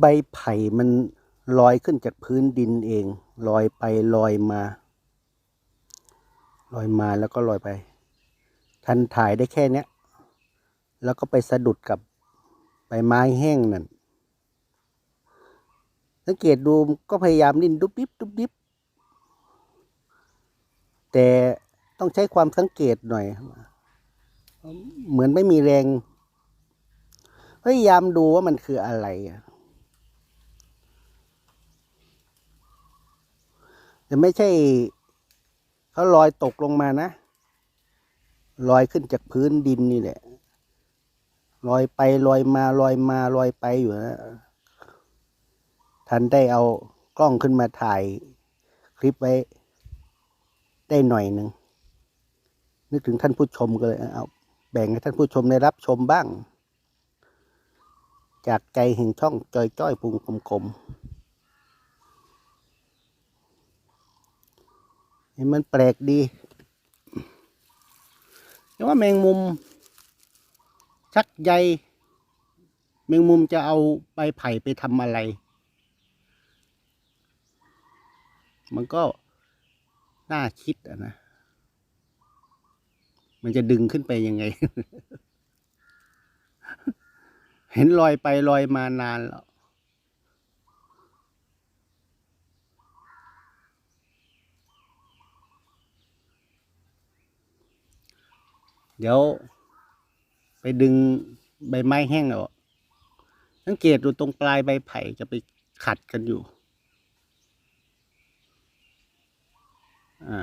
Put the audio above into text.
ใบไผ่มันลอยขึ้นจากพื้นดินเอง ลอยไปลอยมา ลอยมาแล้วก็ลอยไป ทันถ่ายได้แค่เนี้ย แล้วก็ไปสะดุดกับใบไม้แห้งนั่น สังเกตดูก็พยายามดิ้นดุบดิบดุบดิบ แต่ต้องใช้ความสังเกตหน่อย เหมือนไม่มีแรง พยายามดูว่ามันคืออะไรอะ แต่ไม่ใช่เขาลอยตกลงมานะ ลอยขึ้นจากพื้นดินนี่แหละ ลอยไปลอยมาลอยมาลอยไปอยู่นะทันได้เอากล้องขึ้นมาถ่ายคลิปไว้ ได้หน่อยหนึ่ง นึกถึงท่านผู้ชมก็เลยเอาแบ่งให้ท่านผู้ชมได้รับชมบ้าง จากใจแห่งช่องจอยจ้อยพุงกลมๆ เห็นมันแปลกดีแต่ว่าแมงมุม ชักใยแมงมุมจะเอาใบไผ่ไปทำอะไร มันก็น่าคิดอะนะ มันจะดึงขึ้นไปยังไง เห็นลอยไปลอยมานานแล้ว เดี๋ยว ไปดึงใบไม้แห้งเอกสังเกตดูตรงปลายใบไผ่จะไปขัดกันอยู่ อ่า